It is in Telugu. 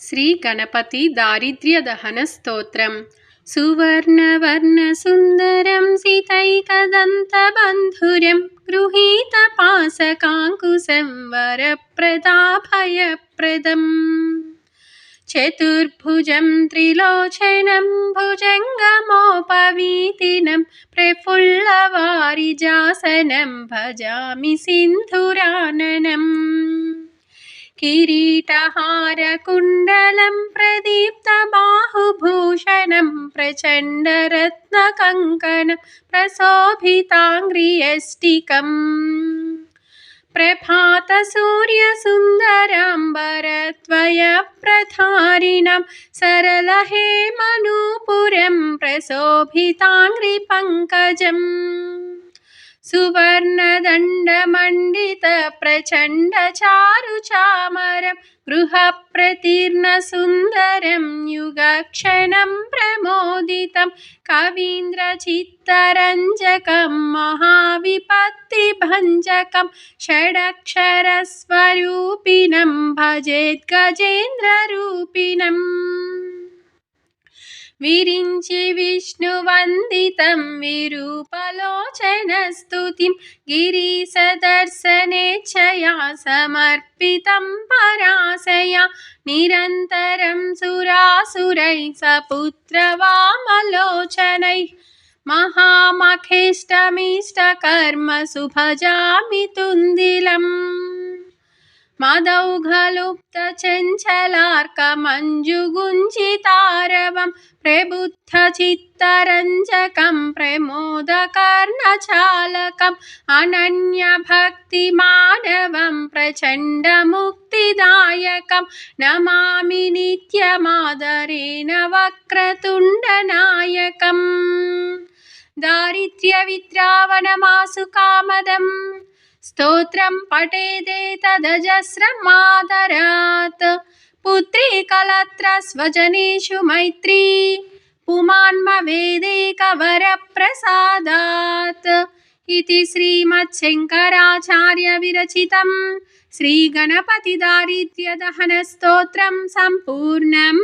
శ్రీ గణపతి దారిద్ర్య దహన స్తోత్రం సువర్ణవర్ణసుందరం సితైకదంతబంధురం గృహీతపాసకాంకుశం వరప్రదాభయప్రదం చతుర్భుజం త్రిలోచనం భుజంగమోపవీతినం ప్రఫుల్లవారిజాసనం భజామి సింధురాననం किरीटहारकुण्डलं प्रदीप्तबाहुभूषणं प्रचण्डरत्नकङ्कणं प्रशोभिताङ्ग्रियष्टिकम् प्रभातसूर्यसुन्दराम्बरत्वयप्रधारिणं सरलहेमनूपुरं प्रशोभिताङ्ग्रिपङ्कजम् सुवर्णदण्डमण्डितप्रचण्डचारुचामरं गृहप्रतीर्णसुन्दरं युगक्षणं प्रमोदितं कवीन्द्रचित्तरञ्जकं महाविपत्तिभञ्जकं षडक्षरस्वरूपिणं भजेद्गजेन्द्ररूपिणम् విరించి విష్ణువందితం విరూపలోచనస్తుతిం గిరీశదర్శనేచ్ఛయా సమర్పితం పరాశయ. నిరంతరం సురాసురై సపుత్రవామలోచనై. మహామఖేష్టమిష్టకర్మసు భజామి తుందిలం मदौघलुप्तचञ्चलार्कमञ्जुगुञ्जितारवं प्रबुद्धचित्तरञ्जकं प्रमोदकर्णचालकम् अनन्यभक्तिमानवं प्रचण्डमुक्तिदायकं नमामि नित्यमादरेण वक्रतुण्डनायकम् दारिद्र्यविद्रावणमासु कामदम् స్తోత్రం పఠేదే తదజస్రమాదరాత్. పుత్రీ కలత్ర స్వజనేషు మైత్రీ. పుమాన్మవేదే పుమాన్మవేదేకవరప్రసాదాత్ ఇది శ్రీమచ్చంకరాచార్య విరచితం. శ్రీగణపతి దారిద్ర్యదహన స్తోత్రం సంపూర్ణం.